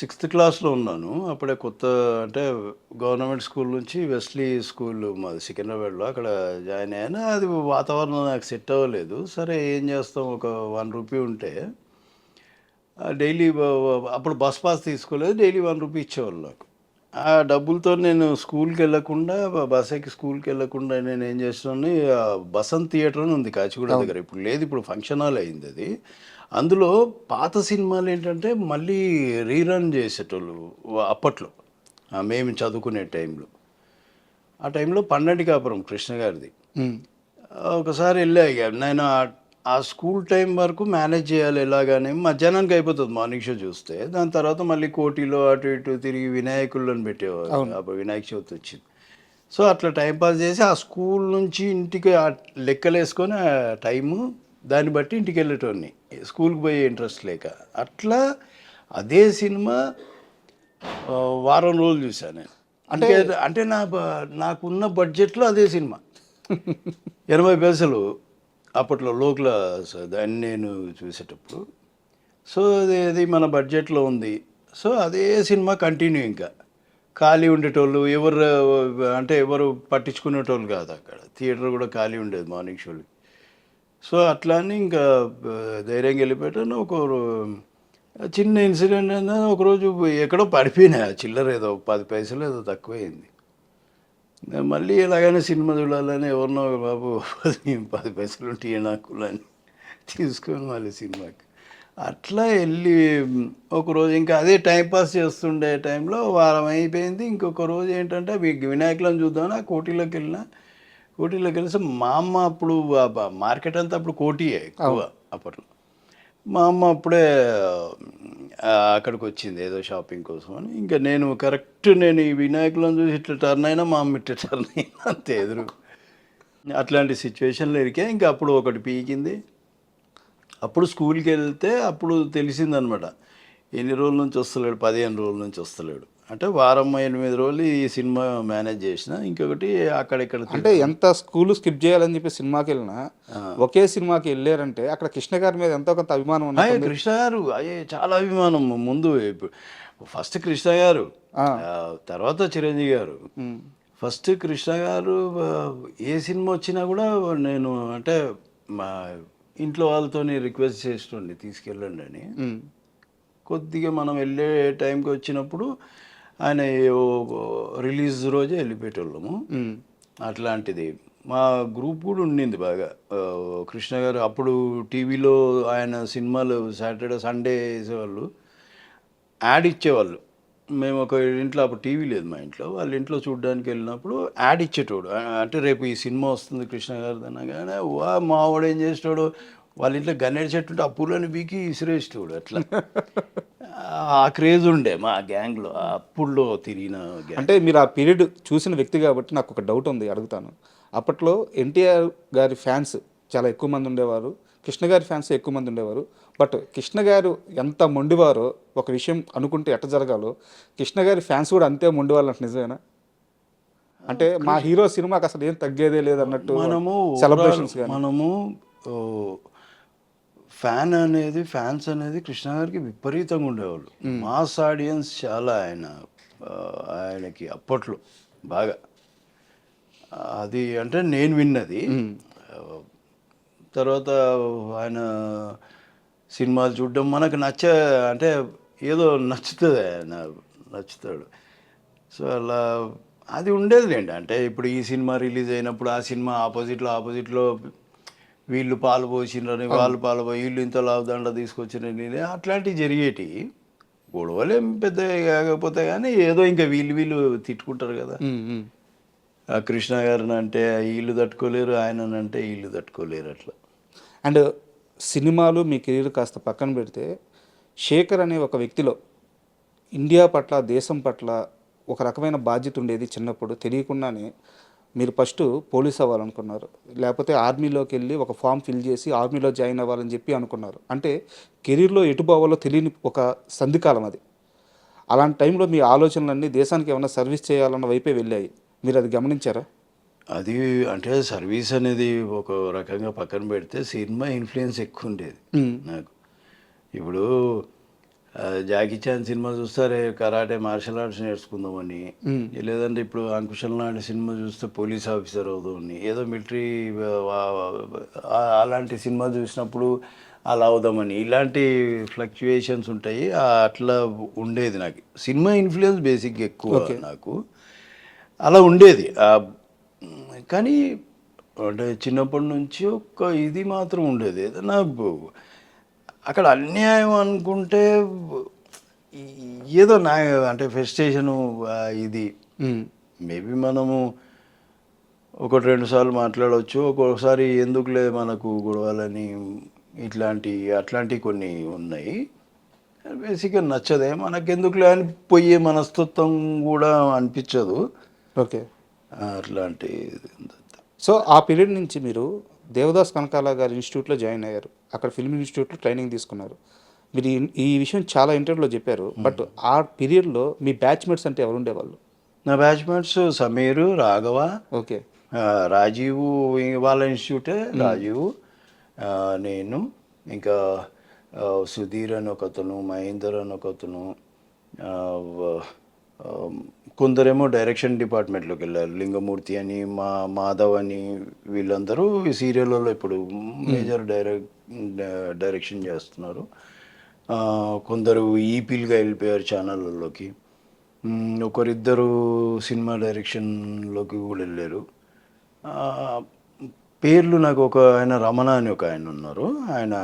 Sixth క్లాస్లో ఉన్నాను. అప్పుడే కొత్త అంటే గవర్నమెంట్ స్కూల్ నుంచి వెస్లీ స్కూల్ మాది సికింద్రాబాద్లో అక్కడ జాయిన్ అయ్యాను. అది వాతావరణం నాకు సెట్ అవ్వలేదు. సరే ఏం చేస్తాం? ఒక వన్ రూపీ ఉంటే డైలీ అప్పుడు బస్ పాస్ తీసుకోలేదు. డైలీ వన్ రూపీ ఇచ్చేవాళ్ళు నాకు. ఆ డబ్బులతో నేను స్కూల్కి వెళ్ళకుండా బస్ ఎక్కి స్కూల్కి వెళ్ళకుండా నేను ఏం చేస్తున్నాను బసంత్ థియేటర్ అని ఉంది కాచిగూడ దగ్గర. ఇప్పుడు లేదు ఇప్పుడు ఫంక్షన్ హాల్ అయింది అది. అందులో పాత సినిమాలు ఏంటంటే మళ్ళీ రీరన్ చేసేటోళ్ళు అప్పట్లో. మేము చదువుకునే టైంలో. ఆ టైంలో పన్నెండు కాపురం కృష్ణ గారిది. ఒకసారి వెళ్ళా ఇక. నేను ఆ- స్కూల్ టైం వరకు మేనేజ్ చేయాలి ఎలాగానే మధ్యాహ్నానికి అయిపోతుంది మార్నింగ్ షో చూస్తే. దాని తర్వాత మళ్ళీ కోటిలో అటు ఇటు తిరిగి వినాయకులను పెట్టేవారు. అప్పుడు వినాయక చవితి వచ్చింది. సో అట్లా టైం పాస్ చేసి ఆ స్కూల్ నుంచి ఇంటికి లెక్కలు వేసుకొని ఆ టైము దాన్ని బట్టి ఇంటికి వెళ్ళేటోడిని స్కూల్కి పోయే ఇంట్రెస్ట్ లేక. అట్లా అదే సినిమా వారం రోజులు చూశాను నేను. అంటే అంటే నా నాకున్న బడ్జెట్లో అదే సినిమా. ఎనభై పైసలు అప్పట్లో లోకల దాన్ని నేను చూసేటప్పుడు. సో అది అది మన బడ్జెట్లో ఉంది. సో అదే సినిమా కంటిన్యూ ఇంకా. ఖాళీ ఉండేటోళ్ళు ఎవరు అంటే ఎవరు పట్టించుకునేటోళ్ళు కాదు అక్కడ. థియేటర్ కూడా ఖాళీ ఉండేది మార్నింగ్ షోలు సో అట్లా అని ఇంకా ధైర్యంగా వెళ్ళిపోయాను ఒక చిన్న ఇన్సిడెంట్ అయినా ఒకరోజు ఎక్కడో పడిపోయినా చిల్లర ఏదో పది పైసలు ఏదో తక్కువైంది. మళ్ళీ ఎలాగైనా సినిమా చూడాలని ఎవరినో బాబు పది పది పైసలు ఉంటాయి నాకు అని తీసుకొని మళ్ళీ సినిమాకి. అట్లా వెళ్ళి ఒకరోజు ఇంకా అదే టైంపాస్ చేస్తుండే టైంలో వారం అయిపోయింది. ఇంకొక రోజు ఏంటంటే వినాయకులను చూద్దామని ఆ కోటిలోకి వెళ్ళినా కోటిలోకి వెళ్ళి మా అమ్మ అప్పుడు మార్కెట్ అంతా అప్పుడు కోటియే ఎక్కువ అప్పట్లో. మా అమ్మ అప్పుడే అక్కడికి వచ్చింది ఏదో షాపింగ్ కోసం అని. ఇంకా నేను కరెక్ట్ నేను ఈ వినాయకులను చూసి ఇట్లా టర్న్ అయినా మా అమ్మ ఇట్లా టర్న్ అయినా అంతే ఎదురు. అట్లాంటి సిచ్యువేషన్లో ఇరికే. ఇంకా అప్పుడు ఒకటి పీకింది. అప్పుడు స్కూల్కి వెళ్తే అప్పుడు తెలిసిందనమాట. ఎన్ని రోజుల నుంచి వస్తలేడు? పదిహేను రోజుల నుంచి వస్తలేడు. అంటే వారం ఎనిమిది రోజులు ఈ సినిమా మేనేజ్ చేసిన ఇంకొకటి అక్కడిక్కడ అంటే ఎంత స్కూల్ స్కిప్ చేయాలని చెప్పి సినిమాకి వెళ్ళినా ఒకే సినిమాకి వెళ్ళారంటే అక్కడ కృష్ణ గారి మీద ఎంతో కొంత అభిమానం ఉంది అయ్యే కృష్ణ గారు అయ్యే చాలా అభిమానం. ముందు ఇప్పుడు ఫస్ట్ కృష్ణ గారు తర్వాత చిరంజీవి గారు. ఫస్ట్ కృష్ణ గారు ఏ సినిమా వచ్చినా కూడా నేను అంటే మా ఇంట్లో వాళ్ళతో రిక్వెస్ట్ చేస్తుండే తీసుకెళ్ళండి అని. కొద్దిగా మనం వెళ్ళే టైంకి వచ్చినప్పుడు ఆయన రిలీజ్ రోజే వెళ్ళిపోయేటోళ్ళము. అట్లాంటిది. మా గ్రూప్ కూడా ఉండింది బాగా. కృష్ణ గారు అప్పుడు టీవీలో ఆయన సినిమాలు సాటర్డే సండే వేసేవాళ్ళు. యాడ్ ఇచ్చేవాళ్ళు. మేము ఒక ఇంట్లో అప్పుడు టీవీ లేదు మా ఇంట్లో. వాళ్ళ ఇంట్లో చూడడానికి వెళ్ళినప్పుడు యాడ్ ఇచ్చేటోడు. అంటే రేపు ఈ సినిమా వస్తుంది కృష్ణ గారిది అనగానే వా మావాడు ఏం చేసేటోడు వాళ్ళ ఇంట్లో గన్నేడు చెట్టు ఉంటే ఆ పూలని బీకి ఇసిరేసేటోడు అట్లా. ఆ క్రేజ్ ఉండే మా గ్యాంగ్లో అప్పుడులో తిరిగిన అంటే మీరు ఆ పీరియడ్ చూసిన వ్యక్తి కాబట్టి నాకు ఒక డౌట్ ఉంది అడుగుతాను. అప్పట్లో ఎన్టీఆర్ గారి ఫ్యాన్స్ చాలా ఎక్కువ మంది ఉండేవారు కృష్ణ గారి ఫ్యాన్స్ ఎక్కువ మంది ఉండేవారు. బట్ కృష్ణ గారు ఎంత మొండివారో ఒక విషయం అనుకుంటే ఎట్ట జరగాలో కృష్ణ గారి ఫ్యాన్స్ కూడా అంతే మొండివాళ్ళు అంటే నిజమేనా? అంటే మా హీరో సినిమాకి అసలు ఏం తగ్గేదే లేదన్నట్టు మనము సెలబ్రేషన్స్ మనము ఫ్యాన్ అనేది ఫ్యాన్స్ అనేది కృష్ణ గారికి విపరీతంగా ఉండేవాళ్ళు. మాస్ ఆడియన్స్ చాలా ఆయన ఆయనకి అప్పట్లో బాగా. అది అంటే నేను విన్నది. తర్వాత ఆయన సినిమాలు చూడడం మనకు నచ్చ అంటే ఏదో నచ్చుతుంది ఆయన నచ్చుతాడు. సో అలా అది ఉండేదిలేండి. అంటే ఇప్పుడు ఈ సినిమా రిలీజ్ అయినప్పుడు ఆ సినిమా ఆపోజిట్లో ఆపోజిట్లో వీళ్ళు పాలు పోసిండ్రని వాళ్ళు పాలు పోయి వీళ్ళు ఇంత లాభదండ తీసుకొచ్చిరని అట్లాంటివి జరిగేటి. గొడవలు ఏం పెద్ద కాకపోతే కానీ ఏదో ఇంకా వీళ్ళు వీళ్ళు తిట్టుకుంటారు కదా. కృష్ణ గారిని అంటే వీళ్ళు తట్టుకోలేరు ఆయన అంటే వీళ్ళు తట్టుకోలేరు అట్లా. అండ్ సినిమాలు మీ కెరీర్ కాస్త పక్కన పెడితే శేఖర్ అనే ఒక వ్యక్తిలో ఇండియా పట్ల దేశం పట్ల ఒక రకమైన బాధ్యత ఉండేది చిన్నప్పుడు. తెలియకుండానే మీరు ఫస్ట్ పోలీస్ అవ్వాలనుకున్నారు. లేకపోతే ఆర్మీలోకి వెళ్ళి ఒక ఫామ్ ఫిల్ చేసి ఆర్మీలో జాయిన్ అవ్వాలని చెప్పి అనుకున్నారు. అంటే కెరీర్లో ఎటు పోవాలో తెలియని ఒక సంధికాలం అది. అలాంటి టైంలో మీ ఆలోచనలన్నీ దేశానికి ఏమైనా సర్వీస్ చేయాలన్న వైపే వెళ్ళాయి. మీరు అది గమనించారా? అది అంటే సర్వీస్ అనేది ఒక రకంగా పక్కన పెడితే సినిమా ఇన్ఫ్లుయెన్స్ ఎక్కువ ఉండేది. నాకు. ఇప్పుడు జాకీ చాన్ సినిమా చూస్తారే కరాటే మార్షల్ ఆర్ట్స్ నేర్చుకుందామని. లేదంటే ఇప్పుడు అంకుశం లాంటి సినిమా చూస్తే పోలీస్ ఆఫీసర్ అవుదామని. ఏదో మిలిటరీ అలాంటి సినిమా చూసినప్పుడు అలా అవుదామని. ఇలాంటి ఫ్లక్చుయేషన్స్ ఉంటాయి అట్లా ఉండేది నాకు. సినిమా ఇన్ఫ్లుయెన్స్ బేసిక్గా ఎక్కువ నాకు. అలా ఉండేది. కానీ అంటే చిన్నప్పటి నుంచి ఒక ఇది మాత్రం ఉండేది. ఏదైనా అక్కడ అన్యాయం అనుకుంటే ఏదో నా అంటే ఫెస్టేషను ఇది. మేబీ మనము ఒకటి రెండు సార్లు మాట్లాడవచ్చు ఒక్కొక్కసారి ఎందుకులే మనకు గొడవలని ఇట్లాంటి అట్లాంటి కొన్ని ఉన్నాయి. బేసిక్గా నచ్చదే మనకెందుకులే అని పోయే మనస్తత్వం కూడా అనిపించదు. ఓకే. అట్లాంటి సో ఆ పీరియడ్ నుంచి మీరు దేవదాస్ కనకాల గారి ఇన్స్టిట్యూట్లో జాయిన్ అయ్యారు. అక్కడ ఫిల్మ్ ఇన్స్టిట్యూట్లో ట్రైనింగ్ తీసుకున్నారు. మీరు ఈ- విషయం చాలా ఇంటర్వ్యూలో చెప్పారు. బట్ ఆ పీరియడ్లో మీ బ్యాచ్మేట్స్ అంటే ఎవరు ఉండేవాళ్ళు? నా బ్యాచ్మేట్స్ సమీరు రాఘవ ఓకే. రాజీవ్ వాళ్ళ ఇన్స్టిట్యూటే. రాజీవ్ నేను ఇంకా సుధీర్ అని ఒకతను మహేందర్ అని ఒకతను కొందరేమో డైరెక్షన్ డిపార్ట్మెంట్లోకి వెళ్ళారు. లింగమూర్తి అని మా మాధవ్ అని వీళ్ళందరూ ఈ సీరియల్లో ఇప్పుడు మేజర్ డైరెక్ డైరెక్షన్ చేస్తున్నారు. కొందరు ఈపీలుగా వెళ్ళిపోయారు ఛానళ్ళలోకి ఒకరిద్దరు సినిమా డైరెక్షన్లోకి కూడా వెళ్ళారు. పేర్లు నాకు ఒక ఆయన రమణ అని ఒక ఆయన ఉన్నారు. ఆయన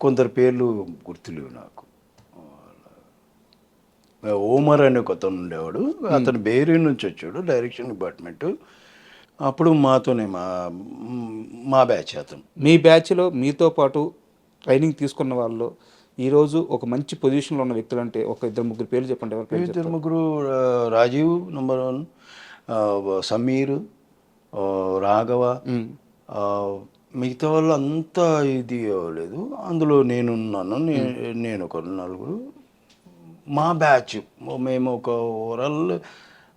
కొందరు పేర్లు గుర్తులేవు నాకు. ఓమర్ అని ఒక అతను ఉండేవాడు. అతను బేరీ నుంచి వచ్చాడు డైరెక్షన్ డిపార్ట్మెంట్. అప్పుడు మాతోనే మా మా బ్యాచ్ అతను. మీ బ్యాచ్లో మీతో పాటు ట్రైనింగ్ తీసుకున్న వాళ్ళు ఈరోజు ఒక మంచి పొజిషన్లో ఉన్న వ్యక్తులు అంటే ఒక ఇద్దరు ముగ్గురు పేర్లు చెప్పండి ఎవరి ఇద్దరు ముగ్గురు రాజీవ్ నంబర్ వన్ సమీర్ రాఘవ మిగతా వాళ్ళు అంతా ఇది అవ్వలేదు. అందులో నేనున్నాను నేను ఒక నలుగురు. మా బ్యాచ్ మేము ఒక ఓవరాల్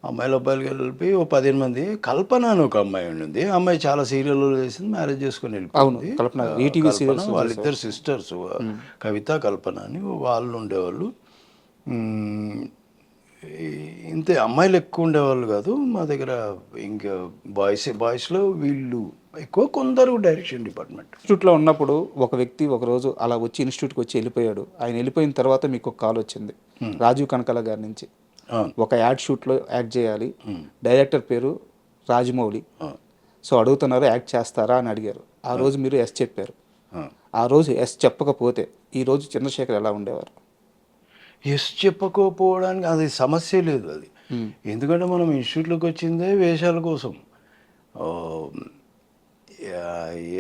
అమ్మాయిల అబ్బాయిలు కలిపి ఓ పదిహేను మంది కల్పన అని ఒక అమ్మాయి ఉండింది. అమ్మాయి చాలా సీరియల్లో చేసింది మ్యారేజ్ చేసుకుని వెళ్ళిపోయింది. కల్పన, ఈటీవీ సీరియల్స్ వాళ్ళిద్దరు సిస్టర్స్ కవిత కల్పన అని వాళ్ళు ఉండేవాళ్ళు. ఇంతే అమ్మాయిలు ఎక్కువ ఉండేవాళ్ళు కాదు మా దగ్గర ఇంకా బాయ్స్ బాయ్స్లో వీళ్ళు ఎక్కువ కొందరు డైరెక్షన్ డిపార్ట్మెంట్. ఇన్స్టిట్యూట్లో ఉన్నప్పుడు ఒక వ్యక్తి ఒక రోజు అలా వచ్చి ఇన్స్టిట్యూట్కి వచ్చి వెళ్ళిపోయాడు. ఆయన వెళ్ళిపోయిన తర్వాత మీకు ఒక కాల్ వచ్చింది. రాజీవ్ కనకాల గారి నుంచి. ఒక యాడ్ షూట్లో యాక్ట్ చేయాలి. డైరెక్టర్ పేరు రాజమౌళి. సో అడుగుతున్నారు యాక్ట్ చేస్తారా? అని అడిగారు. ఆ రోజు మీరు ఎస్ చెప్పారు. ఆ రోజు ఎస్ చెప్పకపోతే ఈ రోజు చంద్రశేఖర్ ఎలా ఉండేవారు? ఎస్ చెప్పకపోవడానికి అది సమస్య లేదు అది. ఎందుకంటే మనం ఇన్స్టిట్యూట్లోకి వచ్చిందే వేషాల కోసం.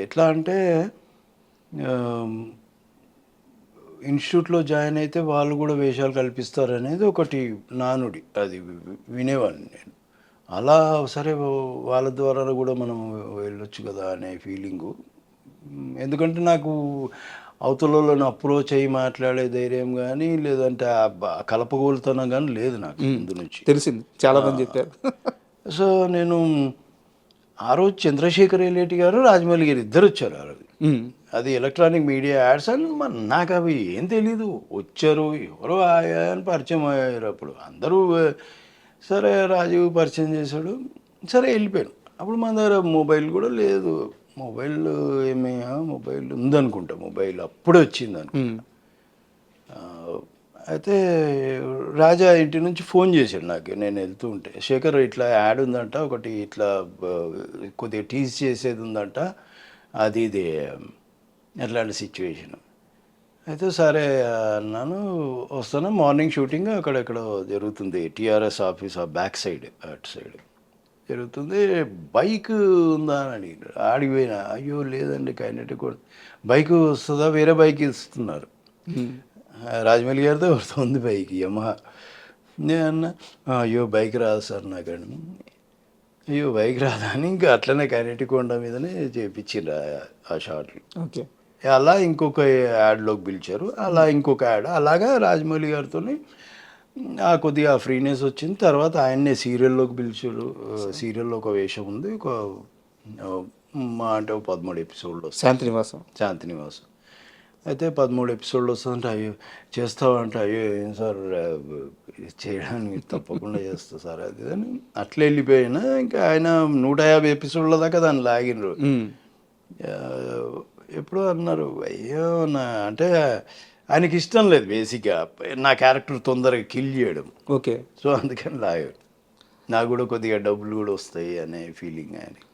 ఎట్లా అంటే ఇన్స్టిట్యూట్లో జాయిన్ అయితే వాళ్ళు కూడా వేషాలు కల్పిస్తారు అనేది ఒకటి నానుడి అది వినేవాడిని నేను. అలా సరే వాళ్ళ ద్వారా కూడా మనం వెళ్ళొచ్చు కదా అనే ఫీలింగు. ఎందుకంటే నాకు అవతలలో అప్రోచ్ అయ్యి మాట్లాడే ధైర్యం కానీ లేదంటే ఆ కలపగోలుతనం కానీ లేదు నాకు ముందు నుంచి. తెలిసింది. చాలా మంది చెప్పారు. సో నేను ఆ రోజు చంద్రశేఖర్ ఎల్లేటి గారు రాజమౌళి గారు ఇద్దరు వచ్చారు ఆ రోజు. అది ఎలక్ట్రానిక్ మీడియా యాడ్స్ అని మరి నాకు అవి ఏం తెలీదు. వచ్చారు ఎవరో ఆయా అని పరిచయం అయ్యారు అప్పుడు అందరూ సరే రాజీవ్ పరిచయం చేశాడు. సరే వెళ్ళిపోయాను అప్పుడు మన దగ్గర మొబైల్ కూడా లేదు. మొబైల్ ఏమి ఆ, మొబైల్ ఉందనుకుంటా. మొబైల్ అప్పుడే వచ్చింది అనుకుంటా అయితే రాజా ఇంటి నుంచి ఫోన్ చేశాడు నాకు. నేను వెళ్తూ ఉంటే శేఖర్ ఇట్లా యాడ్ ఉందంట ఒకటి ఇట్లా కొద్దిగా టీజ్ చేసేది ఉందంట అది ఇది ఎట్లాంటి సిచ్యువేషన్ అయితే సరే అన్నాను వస్తాను మార్నింగ్ షూటింగ్ అక్కడెక్కడ జరుగుతుంది టీఆర్ఎస్ ఆఫీస్ ఆ బ్యాక్ సైడ్ అటు సైడ్. జరుగుతుంది బైక్ ఉందా? అని అడిగాడు. ఆడిపోయినా అయ్యో లేదండి కైనటి కూడా బైక్ వస్తుందా? వేరే బైక్ ఇస్తున్నారు. రాజమౌళి గారితో ఉంది బైక్ యమహా. నేను అన్నా "ఆ, అయ్యో బైక్ రాదు సార్ నాకు అయ్యో బైక్ రాదా అని ఇంకా అట్లనే కైనటిక్ కొండ మీదనే చేపించిండ్రు ఆ- షాట్లు. ఓకే. అలా ఇంకొక యాడ్లోకి పిలిచారు. అలా ఇంకొక యాడ్. అలాగా రాజమౌళి గారితో ఆ కొద్దిగా ఫ్రీనెస్ వచ్చింది. తర్వాత ఆయన్నే సీరియల్లోకి పిలిచారు. సీరియల్లో ఒక వేషం ఉంది. ఒక మా అంటే పదమూడు ఎపిసోడ్లు వస్తాయి. శాంతి నివాసం. శాంతి నివాసం. అయితే పదమూడు ఎపిసోడ్లు వస్తుందంటే అయ్యో చేస్తావంటే అయ్యో ఏం సార్ చేయడానికి తప్పకుండా చేస్తా సార్ అది అని అట్లా వెళ్ళిపోయినా ఇంకా ఆయన నూట యాభై ఎపిసోడ్ల దాకా దాన్ని లాగినరు ఎప్పుడో అన్నారు అయ్యో నా అంటే ఆయనకి ఇష్టం లేదు బేసిక్గా నా క్యారెక్టర్ తొందరగా కిల్ చేయడం. ఓకే. సో అందుకని లాగాడు నాకు కూడా కొద్దిగా డబ్బులు కూడా వస్తాయి అనే ఫీలింగ్ ఆయనకి.